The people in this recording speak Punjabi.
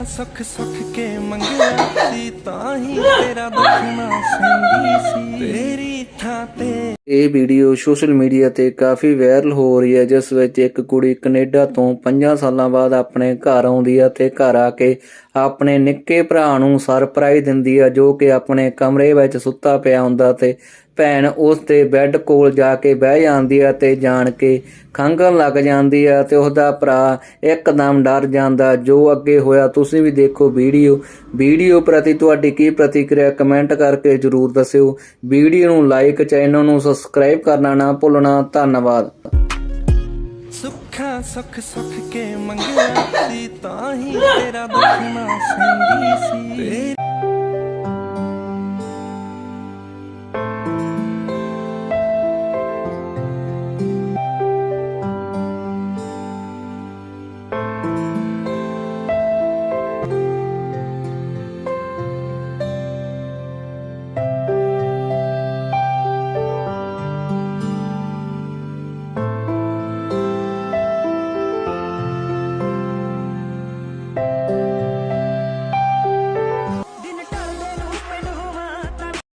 ਸੁੱਖ ਸੁੱਖ ਕੇ ਮੰਗਿਆ ਸੀ, ਤਾਂ ਹੀ ਤੇਰਾ ਦੁੱਖਣਾ ਸੰਗੀ ਸੀ। ਤੇਰੀ ਥਾਂ ਤੇ ਇਹ ਵੀਡੀਓ ਸੋਸ਼ਲ ਮੀਡੀਆ ਤੇ ਕਾਫੀ ਵਾਇਰਲ ਹੋ ਰਹੀ ਹੈ, ਜਿਸ ਵਿੱਚ ਇੱਕ ਕੁੜੀ ਕੈਨੇਡਾ ਤੋਂ 5 ਸਾਲਾਂ ਬਾਅਦ ਆਪਣੇ ਘਰ ਆਉਂਦੀ ਹੈ ਤੇ ਘਰ ਆ ਕੇ ਆਪਣੇ ਨਿੱਕੇ ਭਰਾ ਨੂੰ ਸਰਪ੍ਰਾਈਜ਼ ਦਿੰਦੀ ਹੈ, ਜੋ ਕਿ ਆਪਣੇ ਕਮਰੇ ਵਿੱਚ ਸੁੱਤਾ ਪਿਆ ਹੁੰਦਾ ਤੇ ਭੈਣ ਉਸ ਦੇ ਬੈੱਡ ਕੋਲ ਜਾ ਕੇ ਬਹਿ ਜਾਂਦੀ ਹੈ ਤੇ ਜਾਣ ਕੇ ਖੰਘਣ ਲੱਗ ਜਾਂਦੀ ਹੈ ਤੇ ਉਹਦਾ ਭਰਾ ਇੱਕਦਮ ਡਰ ਜਾਂਦਾ, ਜੋ ਅੱਗੇ ਹੋਇਆ ਤੁਸੀਂ ਵੀ ਦੇਖੋ ਵੀਡੀਓ। ਵੀਡੀਓ ਪ੍ਰਤੀ ਤੁਹਾਡੀ ਕੀ ਪ੍ਰਤੀਕਿਰਿਆ ਕਮੈਂਟ ਕਰਕੇ ਜਰੂਰ ਦੱਸਿਓ। ਵੀਡੀਓ ਨੂੰ ਲਾਈਕ ਚੈਨਲ ਨੂੰ ਸਬਸਕ੍ਰਾਈਬ ਕਰਨਾ ਨਾ ਭੁੱਲਣਾ। ਧੰਨਵਾਦ। ਸੁੱਖਾਂ ਸੁੱਖ ਸੁੱਖ ਕੇ ਮੰਗਿਆ ਸੀ, ਤਾਂ ਹੀ ਤੇਰਾ ਦੁੱਖਣਾ ਸੰਗੀ ਸੀ।